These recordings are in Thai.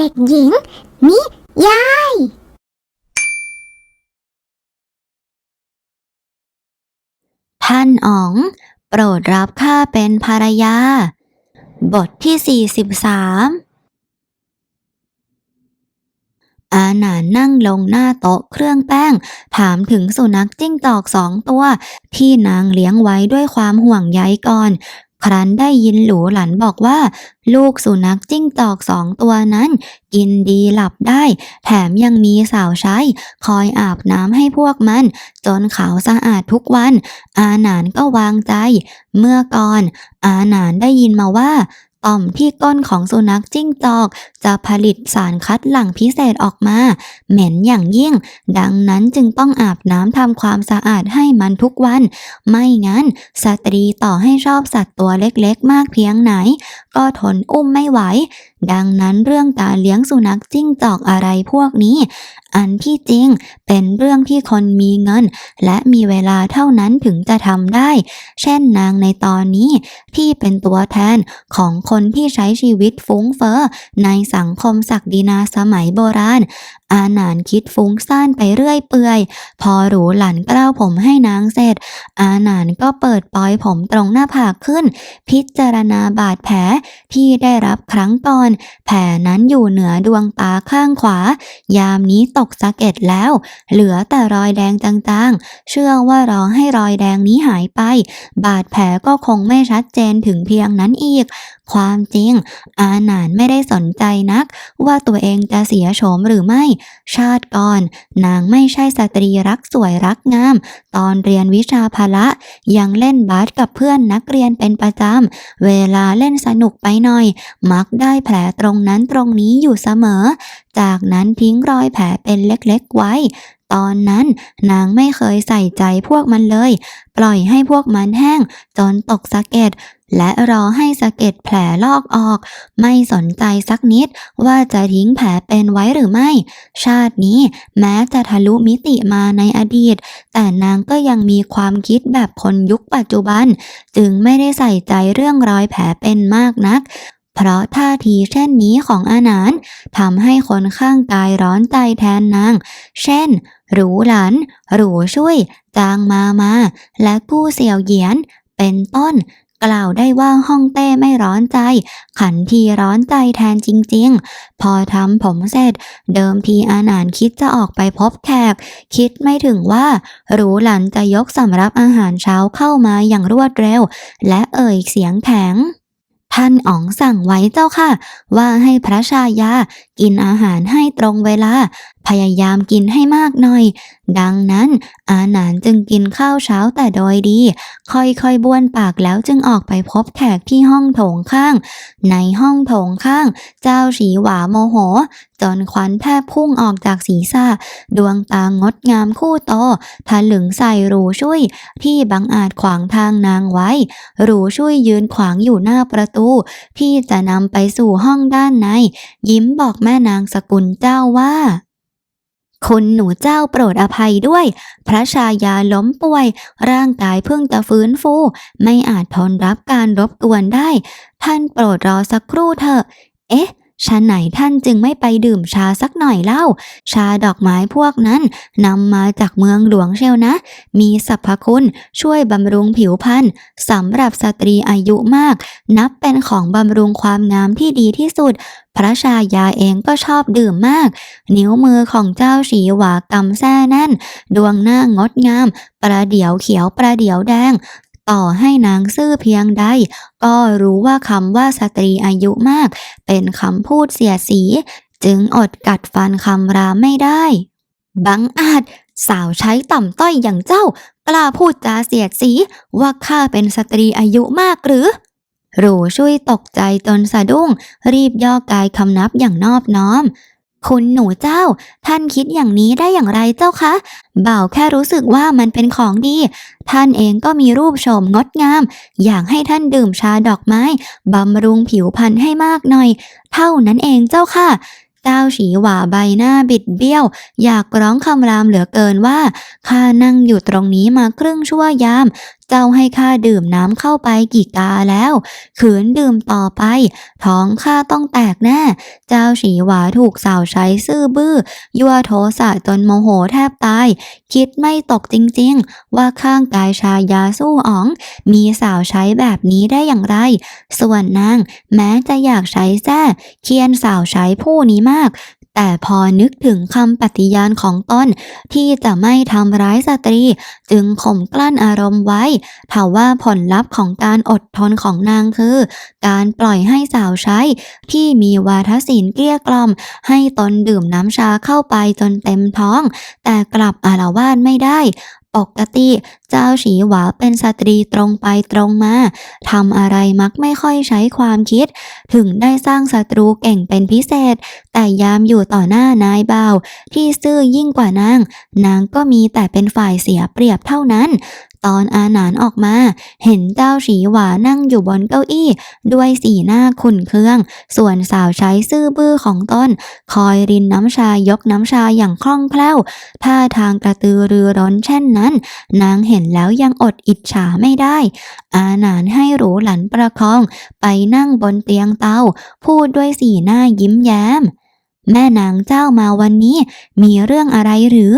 เด็กหญิง นิยาย ท่านอ๋อง โปรดรับข้าเป็นภรรยา บทที่ 43 อาหนานนั่งลงหน้าโต๊ะเครื่องแป้ง ถามถึงสุนัขจิ้งจอกสองตัว ที่นางเลี้ยงไว้ด้วยความห่วงใยก่อน ครั้นได้ยินหลูหลันบอกว่า ลูกสุนัขจิ้งจอกสองตัวนั้น กินดีหลับได้ แถมยังมีสาวใช้ คอยอาบน้ำให้พวกมัน จนขาวสะอาดทุกวัน อาหนานก็วางใจ เมื่อก่อน อาหนานได้ยินมาว่า ต่อมที่ก้นของสุนัขจิ้งจอก จะผลิตสารคัดหลั่งพิเศษออกมา เหม็นอย่างยิ่ง ดังนั้นจึงต้องอาบน้ำทำความสะอาดให้มันทุกวัน ไม่งั้น สตรีต่อให้ชอบสัตว์ตัวเล็กๆ มากเพียงไหน ก็ทนอุ้มไม่ไหว ดังนั้นเรื่องการเลี้ยงสุนัขจิ้งจอกอะไรพวกนี้ อันที่จริงเป็นเรื่องที่คนมีเงิน และมีเวลาเท่านั้นถึงจะทำได้ เช่นนางในตอนนี้ที่เป็นตัวแทนของคนที่ใช้ชีวิตฟุ้งเฟ้อในสังคมศักดินาสมัยโบราณ อาหนานคิดฟุ้งซ่านไปเรื่อยเปื่อย พอหรูหลันกล้าวผมให้นางเสร็จ อาหนานก็เปิดปลอยผมตรงหน้าผากขึ้น พิจารณาบาดแผลที่ได้รับครั้งก่อน แผลนั้นอยู่เหนือดวงตาข้างขวา ยามนี้ตกสะเก็ดแล้ว เหลือแต่รอยแดงจางๆ เชื่อว่ารอให้รอยแดงนี้หายไป บาดแผลก็คงไม่ชัดเจนถึงเพียงนั้นอีก ความจริง อาหนานไม่ได้สนใจนัก ว่าตัวเองจะเสียโฉมหรือไม่ชาติก่อน นางไม่ใช่สตรีรักสวยรักงาม ตอนเรียนวิชาพละ ยังเล่นบาสกับเพื่อนนักเรียนเป็นประจำ เวลาเล่นสนุกไปหน่อย มักได้แผลตรงนั้นตรงนี้อยู่เสมอ จากนั้นทิ้งรอยแผลเป็นเล็กๆไว้ ตอนนั้นนางไม่เคยใส่ใจพวกมันเลย ปล่อยให้พวกมันแห้ง จนตกสะเก็ด และรอให้สะเก็ดแผลลอกออก ไม่สนใจสักนิดว่าจะทิ้งแผลเป็นไว้หรือไม่ ชาตินี้แม้จะทะลุมิติมาในอดีต แต่นางก็ยังมีความคิดแบบคนยุคปัจจุบัน จึงไม่ได้ใส่ใจเรื่องรอยแผลเป็นมากนักเพราะท่าทีเช่นนี้ของอาหนานทำให้คนข้างกายร้อนใจแทนนาง เช่น หรูหลัน หรูช่วย จางมามา และกู้เสี่ยวเหยียน เป็นต้น กล่าวได้ว่าห้องเต้ไม่ร้อนใจ ขันทีร้อนใจแทนจริง ๆ พอทำผมเสร็จ เดิมทีอาหนานคิดจะออกไปพบแขก คิดไม่ถึงว่า หรูหลันจะยกสำรับอาหารเช้าเข้ามาอย่างรวดเร็ว และเอ่ยเสียงแข็งท่านอ๋องสั่งไว้เจ้าค่ะ ว่าให้พระชายา กินอาหารให้ตรงเวลา พยายามกินให้มากหน่อย ดังนั้นอาหนานจึงกินข้าวเช้าแต่โดยดี ค่อยๆบ้วนปากแล้วจึงออกไปพบแขกที่ห้องโถงข้าง ในห้องโถงข้าง เจ้าฉีหวาโมโห จนควันแทบพุ่งออกจากศีรษะดวงตางดงามคู่โตทะลึงใส่รูช่วย ที่บังอาจขวางทางนางไว้ รูช่วยยืนขวางอยู่หน้าประตู ที่จะนำไปสู่ห้องด้านใน ยิ้มบอกแม่นางสกุลเจ้าว่า คุณหนูเจ้าโปรดอภัยด้วย พระชายาล้มป่วย ร่างกายเพิ่งจะฟื้นฟู ไม่อาจทนรับการรบกวนได้ ท่านโปรดรอสักครู่เถอะ เอ๊ะ ชะไหนท่านจึงไม่ไปดื่มชาสักหน่อยเล่า ชาดอกไม้พวกนั้นนำมาจากเมืองหลวงเชียวนะ มีสรรพคุณช่วยบำรุงผิวพรรณสำหรับสตรีอายุมาก นับเป็นของบำรุงความงามที่ดีที่สุด พระชายาเองก็ชอบดื่มมาก นิ้วมือของเจ้าฉีหวากำแซ่แน่น ดวงหน้างดงาม ประเดี๋ยวเขียวประเดี๋ยวแดง ต่อให้นางซื่อเพียงใด ก็รู้ว่าคำว่าสตรีอายุมาก เป็นคำพูดเสียสี จึงอดกัดฟันคำรามไม่ได้ บังอาจสาวใช้ต่ำต้อยอย่างเจ้ากล้าพูดจาเสียดสีว่าข้าเป็นสตรีอายุมากหรือหรูช่วยตกใจจนสะดุ้ง รีบย่อกายคำนับอย่างนอบน้อม คุณหนูเจ้า ท่านคิดอย่างนี้ได้อย่างไรเจ้าคะ บ่าวแค่รู้สึกว่ามันเป็นของดี ท่านเองก็มีรูปโฉมงดงาม อยากให้ท่านดื่มชาดอกไม้บำรุงผิวพรรณให้มากหน่อย เท่านั้นเองเจ้าค่ะ เจ้าฉีหว่าใบหน้าบิดเบี้ยว อยากร้องคำรามเหลือเกินว่าข้านั่งอยู่ตรงนี้มาครึ่งชั่วยาม เจ้าให้ข้าดื่มน้ำเข้าไปกี่กาแล้ว ขืนดื่มต่อไป ท้องข้าต้องแตกแน่ เจ้าฉีหวาถูกสาวใช้ซื่อบื้อ ยั่วโทสะจนโมโหแทบตาย คิดไม่ตกจริงๆ ว่าข้างกายชายาสู้อ๋อง มีสาวใช้แบบนี้ได้อย่างไร ส่วนนางแม้จะอยากใช้แท้เคียนสาวใช้ผู้นี้มาก แต่พอนึกถึงคำปฏิญาณของตนที่จะไม่ทำร้ายสตรี จึงข่มกลั้นอารมณ์ไว้ถาว่าผลลัพธ์ของการอดทนของนางคือ การปล่อยให้สาวใช้ ที่มีวาทศิลป์เกลี้ยกล่อม ให้ตนดื่มน้ำชาเข้าไปจนเต็มท้อง แต่กลับอาละวาดไม่ได้ปกติ เจ้าฉีหวาเป็นสตรีตรงไปตรงมาทำอะไรมักไม่ค่อยใช้ความคิด ถึงได้สร้างศัตรูเก่งเป็นพิเศษ แต่ยามอยู่ต่อหน้านายบ่าว ที่ซื่อยิ่งกว่านาง นางก็มีแต่เป็นฝ่ายเสียเปรียบเท่านั้นตอนอาหนานออกมา เห็นเจ้าฉีหวานั่งอยู่บนเก้าอี้ ด้วยสีหน้าขุ่นเคือง ส่วนสาวใช้ซื่อบื้อของตนคอยรินน้ำชายกน้ำชาอย่างคล่องแคล่วท่าทางกระตือรือร้นเช่นนั้น นางเห็นแล้วยังอดอิจฉาไม่ได้ อาหนานให้หรูหลันประคอง ไปนั่งบนเตียงเตา พูดด้วยสีหน้ายิ้มแย้ม แม่นางเจ้ามาวันนี้ มีเรื่องอะไรหรือ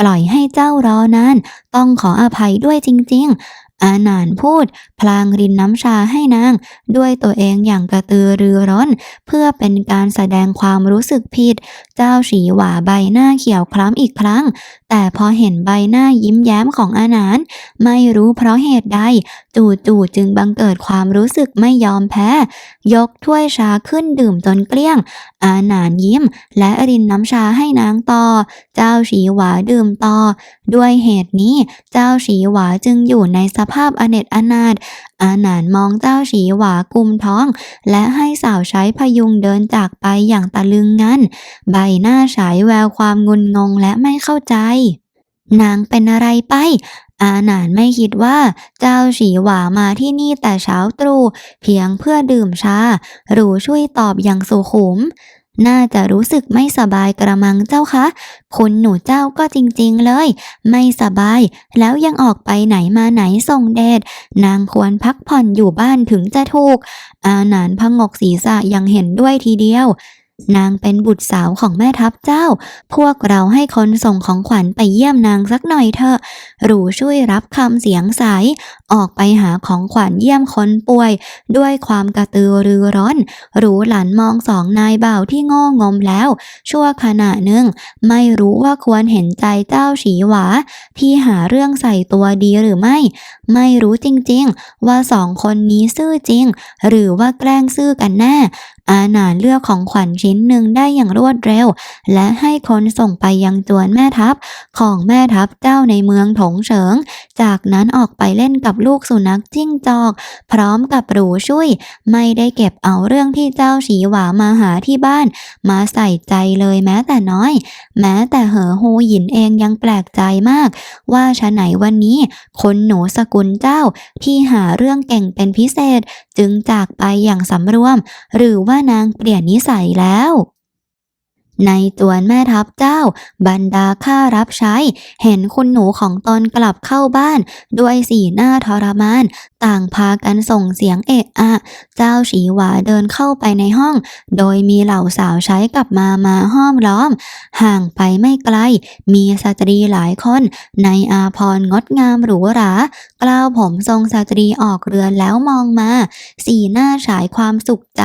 ปล่อยให้เจ้ารอนานต้องขออภัยด้วยจริง ๆ อาหนานพูด พลางรินน้ำชาให้นาง ด้วยตัวเองอย่างกระตือรือร้น เพื่อเป็นการแสดงความรู้สึกผิด เจ้าฉีหว่าใบหน้าเขียวคล้ำอีกครั้ง แต่พอเห็นใบหน้ายิ้มแย้มของอาหนาน ไม่รู้เพราะเหตุใด จู่ๆจึงบังเกิดความรู้สึกไม่ยอมแพ้ ยกถ้วยชาขึ้นดื่มจนเกลี้ยง อาหนานยิ้ม และรินน้ำชาให้นางต่อเจ้าฉีหวาดื่มต่อ ด้วยเหตุนี้เจ้าฉีหวาจึงอยู่ในสภาพอเนจอนาถอาหนานมองเจ้าฉีหวากุมท้อง และให้สาวใช้พยุงเดินจากไปอย่างตะลึงงันใบหน้าฉายแววความงุนงงและไม่เข้าใจ นางเป็นอะไรไปอาหนานไม่คิดว่าเจ้าฉีหวามาที่นี่แต่เช้าตรู่เพียงเพื่อดื่มชาหรูช่วยตอบอย่างสุขุม น่าจะรู้สึกไม่สบายกระมังเจ้าคะ คุณหนูเจ้าก็จริงๆเลย ไม่สบาย แล้วยังออกไปไหนมาไหนส่งเดชนางควรพักผ่อนอยู่บ้านถึงจะถูก อาหนานพงกศีรษะยังเห็นด้วยทีเดียว นางเป็นบุตรสาวของแม่ทัพเจ้า พวกเราให้คนส่งของขวัญไปเยี่ยมนางสักหน่อยเถอะ หรูช่วยรับคำเสียงใส ออกไปหาของขวัญเยี่ยมคนป่วย ด้วยความกระตือรือร้นหรูหลันมองสองนายเบ่าที่โง่งมแล้ว ชั่วขณะหนึ่ง ไม่รู้ว่าควรเห็นใจเจ้าฉีหวา ที่หาเรื่องใส่ตัวดีหรือไม่ ไม่รู้จริงๆ ว่าสองคนนี้ซื่อจริง หรือว่าแกล้งซื่อกันแน่ อาหนานเลือกของขวัญชิ้นหนึ่งได้อย่างรวดเร็ว และให้คนส่งไปยังจวนแม่ทัพ ของแม่ทัพเจ้าในเมืองถงเฉิง จากนั้นออกไปเล่นกับลูกสุนัขจิ้งจอก พร้อมกับหรูช่วย ไม่ได้เก็บเอาเรื่องที่เจ้าฉีหวามาหาที่บ้าน มาใส่ใจเลยแม้แต่น้อย แม้แต่เหอโฮหยินเองยังแปลกใจมาก ว่าฉะไหนวันนี้ คนหนูสกุลเจ้าที่หาเรื่องเก่งเป็นพิเศษ จึงจากไปอย่างสำรวม หรือว่านางเปลี่ยนนิสัยแล้ว ในจวนแม่ทัพเจ้า บรรดาข้ารับใช้ เห็นคุณหนูของตนกลับเข้าบ้าน ด้วยสีหน้าทรมาน ต่างพากันส่งเสียงเอะอะ เจ้าฉีหวาเดินเข้าไปในห้อง โดยมีเหล่าสาวใช้กลับมามาห้อมล้อม ห่างไปไม่ไกล มีสตรีหลายคน ในอาพรงดงามหรูหรากล้าวผมทรงสตรีออกเรือนแล้วมองมา สีหน้าฉายความสุขใจ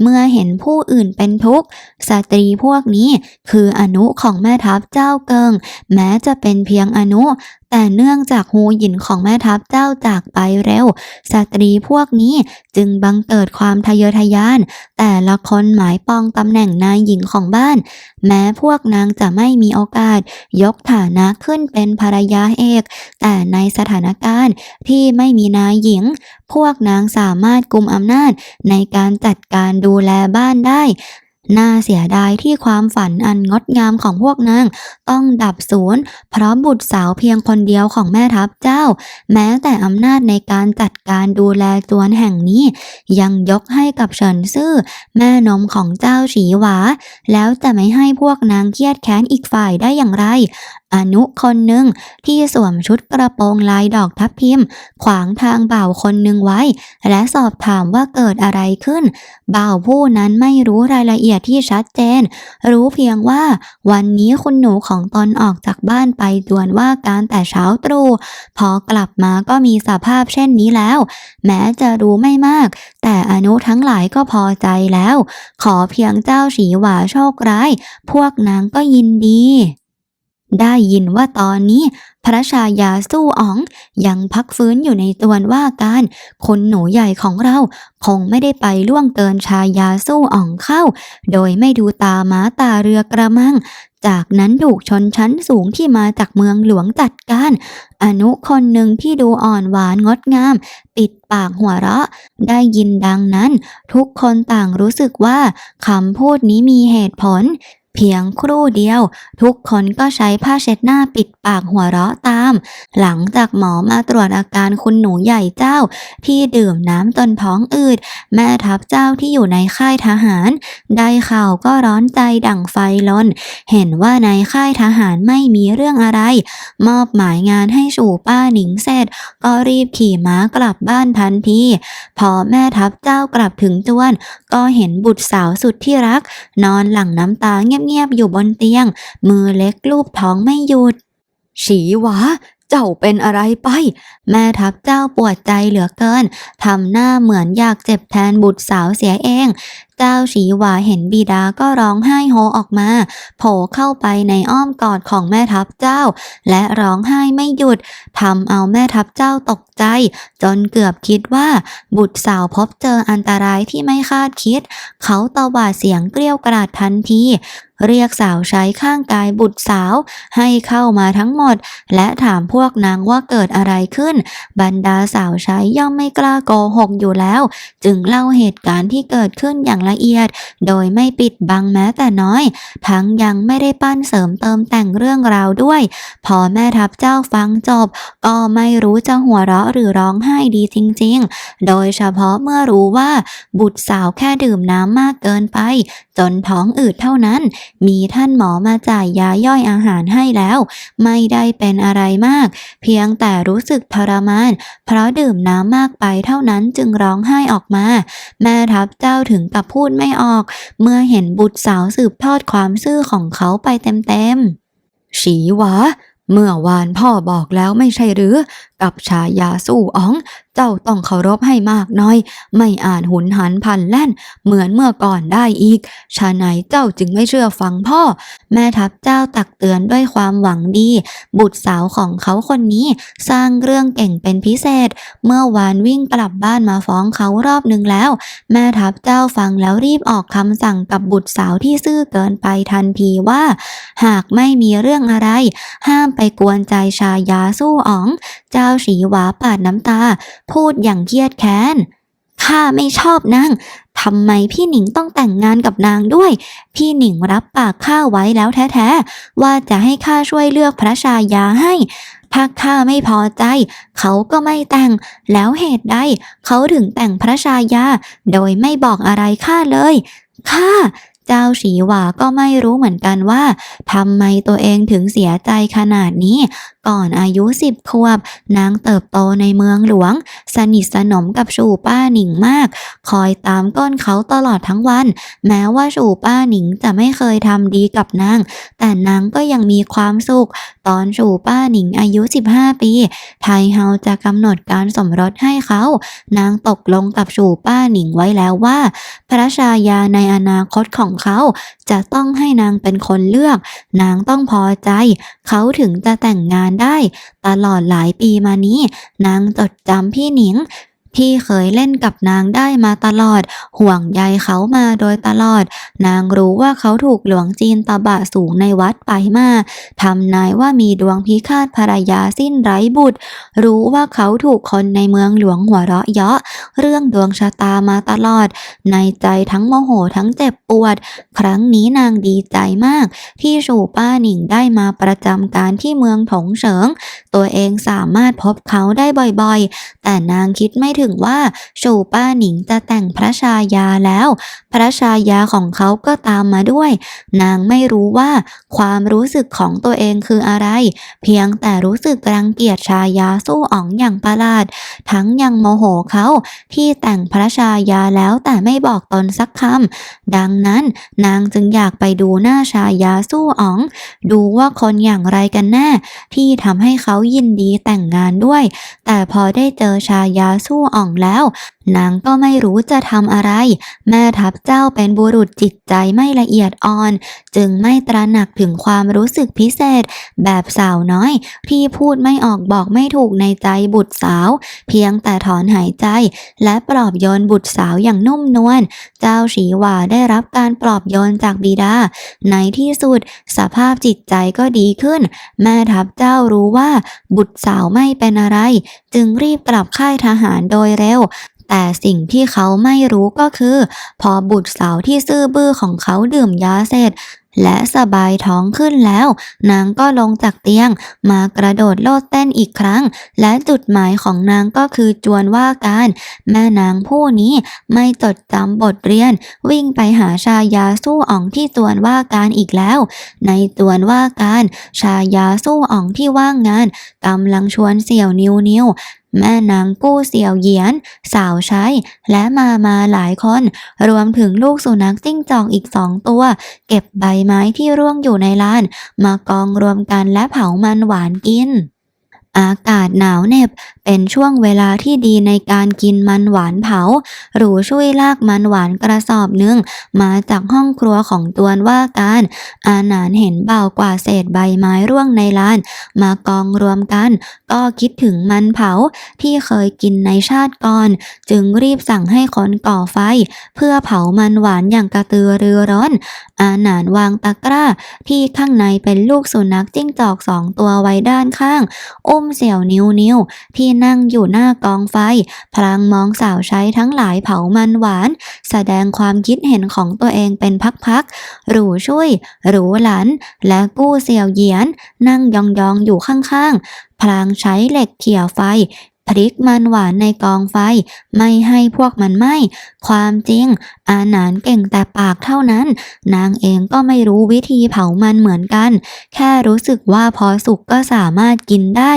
เมื่อเห็นผู้อื่นเป็นทุกข์สตรีพวกนี้คืออนุของแม่ทัพเจ้าเกิง แม้จะเป็นเพียงอนุ แต่เนื่องจากฮูหยินของแม่ทัพเจ้าจากไปเร็ว สตรีพวกนี้จึงบังเกิดความทะเยอทะยาน แต่ละคนหมายปองตำแหน่งนายหญิงของบ้าน แม้พวกนางจะไม่มีโอกาส ยกฐานะขึ้นเป็นภรรยาเอก แต่ในสถานการณ์ที่ไม่มีนายหญิง พวกนางสามารถกุมอำนาจในการจัดการดูแลบ้านได้ น่าเสียดายที่ความฝันอันงดงามของพวกนางต้องดับสูญเพราะบุตรสาวเพียงคนเดียวของแม่ทัพเจ้า แม้แต่อำนาจในการจัดการดูแลจวนแห่งนี้ ยังยกให้กับเฉินซื่อ แม่นมของเจ้าฉีหวา แล้วจะไม่ให้พวกนางเครียดแค้นอีกฝ่ายได้อย่างไร อนุคนหนึ่งที่สวมชุดกระโปรงลายดอกทับทิม ขวางทางบ่าวคนหนึ่งไว้ และสอบถามว่าเกิดอะไรขึ้น บ่าวผู้นั้นไม่รู้รายละเอียดที่ชัดเจน รู้เพียงว่า วันนี้คุณหนูของตนออกจากบ้านไปด่วนว่าการแต่เช้าตรู่พอกลับมาก็มีสภาพเช่นนี้แล้ว แม้จะรู้ไม่มาก แต่อนุทั้งหลายก็พอใจแล้ว ขอเพียงเจ้าฉีหวาโชคร้าย พวกนางก็ยินดี ได้ยินว่าตอนนี้พระชายาสู้อ๋องยังพักฟื้นอยู่ในตวนว่าการคนหนูใหญ่ของเราคงไม่ได้ไปล่วงเกินชายาสู้อ่องเข้า โดยไม่ดูตาม้าตาเรือกระมัง จากนั้นถูกชนชั้นสูงที่มาจากเมืองหลวงจัดการ อนุคนหนึ่งที่ดูอ่อนหวานงดงาม ปิดปากหัวเราะ ได้ยินดังนั้น ทุกคนต่างรู้สึกว่าคำพูดนี้มีเหตุผล เพียงครู่เดียว ทุกคนก็ใช้ผ้าเช็ดหน้าปิดปากหัวเราะตาม หลังจากหมอมาตรวจอาการคุณหนูใหญ่เจ้า ที่ดื่มน้ำจนท้องอืด แม่ทัพเจ้าที่อยู่ในค่ายทหาร ได้ข่าวก็ร้อนใจดั่งไฟลน เห็นว่าในค่ายทหารไม่มีเรื่องอะไร มอบหมายงานให้สู่ป้าหนิงเสร็จ ก็รีบขี่ม้ากลับบ้านทันทีพอแม่ทัพเจ้ากลับถึงจวน ก็เห็นบุตรสาวสุดที่รัก นอนหลังน้ำตาเงียบๆอยู่บนเตียง มือเล็กลูบท้องไม่หยุด ฉีหวาเจ้าเป็นอะไรไป แม่ทัพเจ้าปวดใจเหลือเกิน ทำหน้าเหมือนอยากเจ็บแทนบุตรสาวเสียเอง เจ้าฉีหวาเห็นบิดาก็ร้องไห้โฮออกมา โผล่เข้าไปในอ้อมกอดของแม่ทัพเจ้า และร้องไห้ไม่หยุดทำเอาแม่ทัพเจ้าตกใจ จนเกือบคิดว่าบุตรสาวพบเจออันตรายที่ไม่คาดคิด เขาตวาดเสียงเกลี้ยวกราดทันทีเรียกสาวใช้ข้างกายบุตรสาวให้เข้ามาทั้งหมด และถามพวกนางว่าเกิดอะไรขึ้น บรรดาสาวใช้ย่อมไม่กล้าโกหกอยู่แล้ว จึงเล่าเหตุการณ์ที่เกิดขึ้นอย่างละเอียด โดยไม่ปิดบังแม้แต่น้อย ทั้งยังไม่ได้ปั้นเสริมเติมแต่งเรื่องราวด้วย พอแม่ทัพเจ้าฟังจบ ก็ไม่รู้จะหัวเราะหรือร้องไห้ดีจริง ๆ โดยเฉพาะเมื่อรู้ว่าบุตรสาวแค่ดื่มน้ำมากเกินไป จนท้องอืดเท่านั้น มีท่านหมอมาจ่ายยาย่อยอาหารให้แล้ว ไม่ได้เป็นอะไรมาก เพียงแต่รู้สึกทรมาน เพราะดื่มน้ำมากไปเท่านั้นจึงร้องไห้ออกมา แม่ทัพเจ้าถึงกับพูดไม่ออก เมื่อเห็นบุตรสาวสืบทอดความซื่อของเขาไปเต็มๆฉีวาเมื่อวานพ่อบอกแล้วไม่ใช่หรือ กับชายาสู้อ๋อง เจ้าต้องเคารพให้มากน้อย ไม่อาจหุนหันพันแล่น เหมือนเมื่อก่อนได้อีกชาไหนเจ้าจึงไม่เชื่อฟังพ่อ แม่ทัพเจ้าตักเตือนด้วยความหวังดี บุตรสาวของเขาคนนี้สร้างเรื่องเก่งเป็นพิเศษ เมื่อวานวิ่งกลับบ้านมาฟ้องเขารอบหนึ่งแล้ว แม่ทัพเจ้าฟังแล้วรีบออกคำสั่งกับบุตรสาวที่ซื่อเกินไปทันทีว่า หากไม่มีเรื่องอะไร ห้ามไปกวนใจชายาสู้อ๋องเจ้าฉีหวาปาดน้ำตา พูดอย่างเครียดแค้นข้าไม่ชอบนางทำไมพี่หนิงต้องแต่งงานกับนางด้วย พี่หนิงรับปากข้าไว้แล้วแท้ๆ ว่าจะให้ข้าช่วยเลือกพระชายาให้ ถ้าข้าไม่พอใจ เขาก็ไม่แต่ง แล้วเหตุใด เขาถึงแต่งพระชายา โดยไม่บอกอะไรข้าเลย ข้าเจ้าฉีหวาก็ไม่รู้เหมือนกันว่าทำไมตัวเองถึงเสียใจขนาดนี้ ก่อนอายุสิบขวบ นางเติบโตในเมืองหลวง สนิทสนมกับชูป้าหนิงมาก คอยตามก้นเขาตลอดทั้งวัน แม้ว่าชูป้าหนิงจะไม่เคยทำดีกับนาง แต่นางก็ยังมีความสุข ตอนชูป้าหนิงอายุ 15 ปี ไทเฮาจะกำหนดการสมรสให้เขา นางตกลงกับชูป้าหนิงไว้แล้วว่า พระชายาในอนาคตของเขาจะต้องให้นางเป็นคนเลือก นางต้องพอใจ เขาถึงจะแต่งงานได้ ตลอดหลายปีมานี้ นางจดจำพี่หนิง ที่เคยเล่นกับนางได้มาตลอด ห่วงใยเขามาโดยตลอด นางรู้ว่าเขาถูกหลวงจีนตะบะสูงในวัดไปมาทำนายว่ามีดวงพิฆาตภรรยาสิ้นไร้บุตร รู้ว่าเขาถูกคนในเมืองหลวงหัวเราะเยาะ เรื่องดวงชะตามาตลอด ในใจทั้งโมโหทั้งเจ็บปวด ครั้งนี้นางดีใจมาก ที่สู่ป้าหนิงได้มาประจำการที่เมืองถงเฉิง ตัวเองสามารถพบเขาได้บ่อยๆ แต่นางคิดไม่ถึงว่าสู่ป้าหนิงจะแต่งพระชายาแล้ว พระชายาของเขาก็ตามมาด้วย นางไม่รู้ว่าความรู้สึกของตัวเองคืออะไร เพียงแต่รู้สึกรังเกียจชายาสู้อ๋องอย่างประหลาด ทั้งยังโมโหเขาที่แต่งพระชายาแล้วแต่ไม่บอกตนสักคำดังนั้นนางจึงอยากไปดูหน้าชายาสู้อ๋อง ดูว่าคนอย่างไรกันแน่ที่ทำให้เขายินดีแต่งงานด้วย แต่พอได้เจอชายาสู้อ่องแล้ว นางก็ไม่รู้จะทำอะไร แม่ทัพเจ้าเป็นบุรุษจิตใจไม่ละเอียดอ่อน จึงไม่ตระหนักถึงความรู้สึกพิเศษ แบบสาวน้อย ที่พูดไม่ออกบอกไม่ถูกในใจบุตรสาว เพียงแต่ถอนหายใจ และปลอบโยนบุตรสาวอย่างนุ่มนวลเจ้าฉีหว่าได้รับการปลอบโยนจากบิดา ในที่สุดสภาพจิตใจก็ดีขึ้น แม่ทัพเจ้ารู้ว่าบุตรสาวไม่เป็นอะไร จึงรีบกลับค่ายทหารโดยเร็ว แต่สิ่งที่เขาไม่รู้ก็คือ พอบุตรสาวที่ซื่อบื้อของเขาดื่มยาเสร็จ และสบายท้องขึ้นแล้ว นางก็ลงจากเตียง มากระโดดโลดเต้นอีกครั้ง และจุดหมายของนางก็คือจวนว่าการ แม่นางผู้นี้ไม่จดจำบทเรียน วิ่งไปหาชายาสู้อ่องที่จวนว่าการอีกแล้ว ในจวนว่าการ ชายาสู้อ่องที่ว่างงานกำลังชวนเสี่ยวนิวนิวแม่นางกู้เสี่ยวเหยียน สาวใช้ และมามาหลายคน รวมถึงลูกสุนัขจิ้งจอกอีกสองตัว เก็บใบไม้ที่ร่วงอยู่ในลาน มากองรวมกันและเผามันหวานกิน อากาศหนาวเหน็บเป็นช่วงเวลาที่ดีในการกินมันหวานเผา หรูช่วยลากมันหวานกระสอบหนึ่งมาจากห้องครัวของตวนว่าการ อาหนานเห็นเบากว่าเศษใบไม้ร่วงในลาน มากองรวมกัน ก็คิดถึงมันเผาที่เคยกินในชาติก่อน จึงรีบสั่งให้คนก่อไฟ เพื่อเผามันหวานอย่างกระตือรือร้อน อาหนานวางตะกร้าที่ข้างในเป็นลูกสุนัขจิ้งจอกสองตัวไว้ด้านข้างอุ้มเสี่ยวนิวนิวที่นั่งอยู่หน้ากองไฟ พลางมองสาวใช้ทั้งหลายเผามันหวาน แสดงความคิดเห็นของตัวเองเป็นพักๆหรูช่วยหรูหลัน และกู้เสี่ยวเหยียน นั่งยองๆอยู่ข้างๆ พลางใช้เหล็กเขี่ยไฟ พริกมันหวานในกองไฟ ไม่ให้พวกมันไหม้ความจริง อาหนานเก่งแต่ปากเท่านั้น นางเองก็ไม่รู้วิธีเผามันเหมือนกัน แค่รู้สึกว่าพอสุกก็สามารถกินได้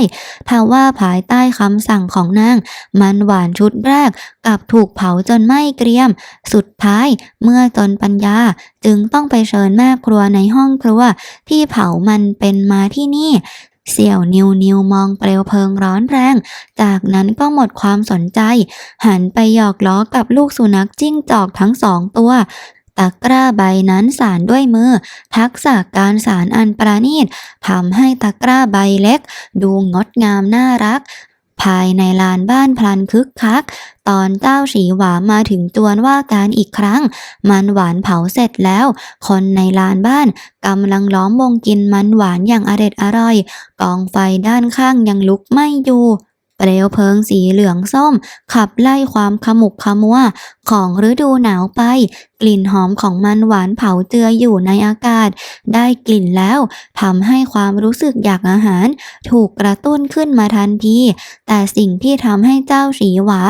ทว่าภายใต้คำสั่งของนาง มันหวานชุดแรกกลับถูกเผาจนไหม้เกรียม สุดท้ายเมื่อจนปัญญาจึงต้องไปเชิญแม่ครัวในห้องครัว ที่เผามันเป็นมาที่นี่ เสี่ยวนิวนิวมองเปลวเพลิงร้อนแรง จากนั้นก็หมดความสนใจ หันไปหยอกล้อกับลูกสุนัขจิ้งจอกทั้งสองตัวตะกร้าใบนั้นสารด้วยมือ ทักษะการสารอันประณีตทำให้ตะกร้าใบเล็ก ดูงดงามน่ารัก ภายในลานบ้านพลันคึกคัก ตอนเจ้าฉีหวามาถึงจวนว่าการอีกครั้ง มันหวานเผาเสร็จแล้ว คนในลานบ้านกำลังล้อมวงกินมันหวานอย่างอร็ดอร่อย กองไฟด้านข้างยังลุกไหม้อยู่เปลวเพลิงสีเหลืองส้ม ขับไล่ความขมุกขมัวของฤดูหนาวไป กลิ่นหอมของมันหวานเผาเจืออยู่ในอากาศ ได้กลิ่นแล้วทำให้ความรู้สึกอยากอาหาร ถูกกระตุ้นขึ้นมาทันที แต่สิ่งที่ทำให้เจ้าฉีหวา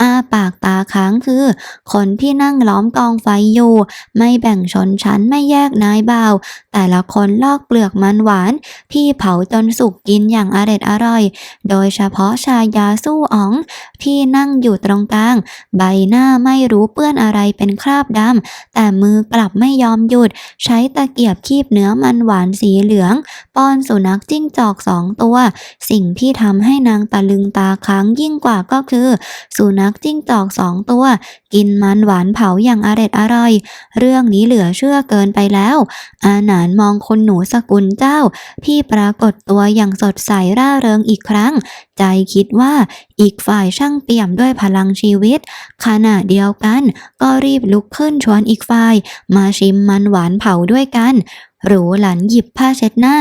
อ้าปากตาค้างคือ คนที่นั่งล้อมกองไฟอยู่ ไม่แบ่งชนชั้นไม่แยกนายบ่าว แต่ละคนลอกเปลือกมันหวาน ที่เผาจนสุกกินอย่างอร็ดอร่อย โดยเฉพาะชายาสู้อ๋อง ที่นั่งอยู่ตรงกลาง ใบหน้าไม่รู้เปื้อนอะไรเป็นคราบดำแต่มือกลับไม่ยอมหยุด ใช้ตะเกียบคีบเนื้อมันหวานสีเหลือง ป้อนสุนัขจิ้งจอกสองตัว สิ่งที่ทำให้นางตะลึงตาค้างยิ่งกว่าก็คือ สุนัขจิ้งจอกสองตัว กินมันหวานเผาอย่างอร็ดอร่อย เรื่องนี้เหลือเชื่อเกินไปแล้ว อาหนานมองคนหนูสกุลเจ้า ที่ปรากฏตัวอย่างสดใสร่าเริงอีกครั้ง ใจคิดว่าอีกฝ่ายช่างเปี่ยมด้วยพลังชีวิต ขณะเดียวกันก็รีบลุกขึ้นชวนอีกฝ่าย มาชิมมันหวานเผาด้วยกัน หรูหลันหยิบผ้าเช็ดหน้า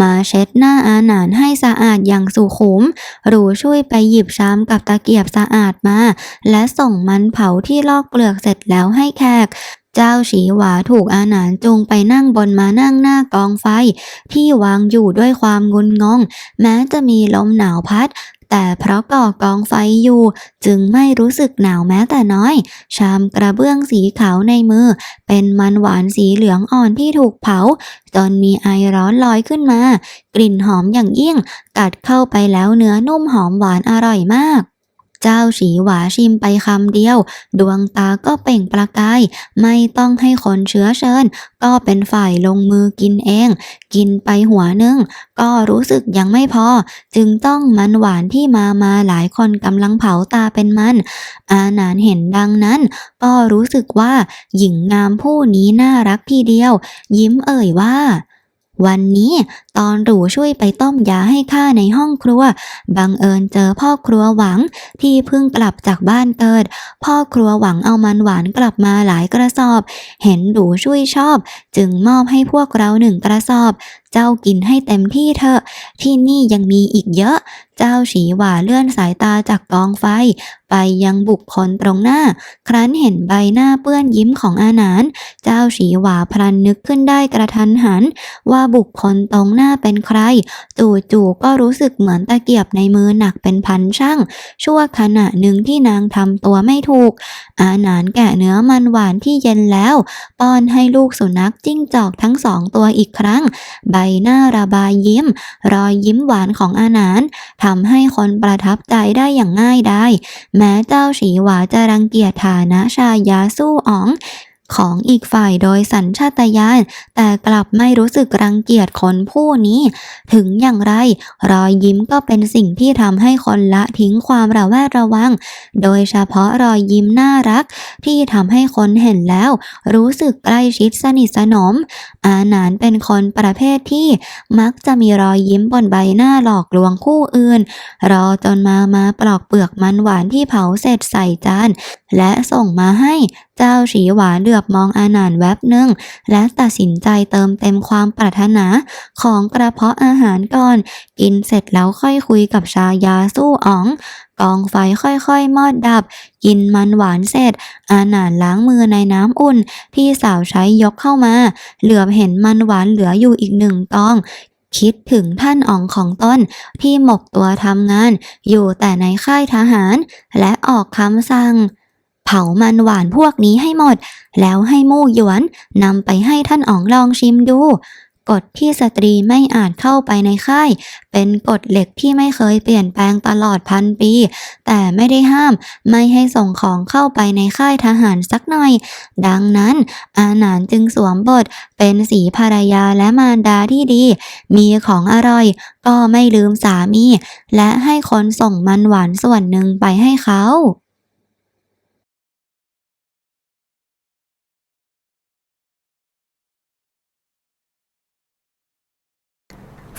มาเช็ดหน้าอาหนานให้สะอาดอย่างสุขุม หรูช่วยไปหยิบชามกับตะเกียบสะอาดมา และส่งมันเผาที่ลอกเปลือกเสร็จแล้วให้แขกเจ้าฉีหวาถูกอาหนานจูงไปนั่งบนมานั่งหน้ากองไฟ ที่วางอยู่ด้วยความงุนงง แม้จะมีลมหนาวพัด แต่เพราะก่อกองไฟอยู่ จึงไม่รู้สึกหนาวแม้แต่น้อย ชามกระเบื้องสีขาวในมือ เป็นมันหวานสีเหลืองอ่อนที่ถูกเผา จนมีไอร้อนลอยขึ้นมา กลิ่นหอมอย่างยิ่ง กัดเข้าไปแล้วเนื้อนุ่มหอมหวานอร่อยมาก เจ้าฉีหวาชิมไปคำเดียว ดวงตาก็เปล่งประกาย ไม่ต้องให้คนเชื้อเชิญ ก็เป็นฝ่ายลงมือกินเอง กินไปหัวนึง ก็รู้สึกยังไม่พอ จึงต้องมันหวานที่มามาหลายคนกำลังเผาตาเป็นมัน อาหนานเห็นดังนั้น ก็รู้สึกว่าหญิงงามผู้นี้น่ารักทีเดียว ยิ้มเอ่ยว่า วันนี้ตอนหรูช่วยไปต้มยาให้ข้าในห้องครัว บังเอิญเจอพ่อครัวหวังที่เพิ่งกลับจากบ้านเกิด พ่อครัวหวังเอามันหวานกลับมาหลายกระสอบ เห็นหรูช่วยชอบ จึงมอบให้พวกเราหนึ่งกระสอบ เจ้ากินให้เต็มที่เถอะ ที่นี่ยังมีอีกเยอะ เจ้าฉีหว่าเลื่อนสายตาจากกองไฟ ไปยังบุคคลตรงหน้า ครั้นเห็นใบหน้าเปื้อนยิ้มของอาหนาน เจ้าฉีหว่าพลันนึกขึ้นได้กระทันหัน ว่าบุคคลตรงหน้าเป็นใคร จู่ๆก็รู้สึกเหมือนตะเกียบในมือหนักเป็นพันช่าง ชั่วขณะหนึ่งที่นางทำตัวไม่ถูก อาหนานแกะเนื้อมันหวานที่เย็นแล้วป้อนให้ลูกสุนัขจิ้งจอกทั้งสองตัวอีกครั้ง ใบหน้าระบายยิ้ม รอยยิ้มหวานของอาหนานทำให้คนประทับใจได้อย่างง่ายได้แม้เจ้าฉีหวาจะรังเกียจฐานะชายาสู้อ๋อง ของอีกฝ่ายโดยสัญชาตญาณแต่กลับไม่รู้สึกรังเกียจคนผู้นี้ ถึงอย่างไร รอยยิ้มก็เป็นสิ่งที่ทำให้คนละทิ้งความระแวดระวัง โดยเฉพาะรอยยิ้มน่ารัก ที่ทำให้คนเห็นแล้ว รู้สึกใกล้ชิดสนิทสนม อาหนานเป็นคนประเภทที่มักจะมีรอยยิ้มบนใบหน้าหลอกลวงคู่อื่น รอจนมามาปลอกเปลือกมันหวานที่เผาเสร็จใส่จานและส่งมาให้เจ้าฉีหวาเหลือบมองอาหนานแวบหนึ่ง และตัดสินใจเติมเต็มความปรารถนาของกระเพาะอาหารก่อน กินเสร็จแล้วค่อยคุยกับชายาสู้อ๋องกองไฟค่อยๆ มอดดับ กินมันหวานเสร็จ อาหนานล้างมือในน้ำอุ่นที่สาวใช้ยกเข้ามา เหลือบเห็นมันหวานเหลืออยู่อีกหนึ่งกองคิดถึงท่านอ๋องของต้นที่หมกตัวทำงาน อยู่แต่ในค่ายทหาร และออกคำสั่ง ผามันหวานพวกนี้ให้หมด แล้วให้มู่หยวนนำไปให้ท่านอ๋องลองชิมดูกฎที่สตรีไม่อาจเข้าไปในค่าย เป็นกฎเหล็กที่ไม่เคยเปลี่ยนแปลงตลอดพันปี แต่ไม่ได้ห้าม ไม่ให้ส่งของเข้าไปในค่ายทหารสักหน่อย ดังนั้น อาหนานจึงสวมบท เป็นสีภรรยาและมารดาที่ดี มีของอร่อย ก็ไม่ลืมสามี และให้คนส่งมันหวานส่วนหนึ่งไปให้เขา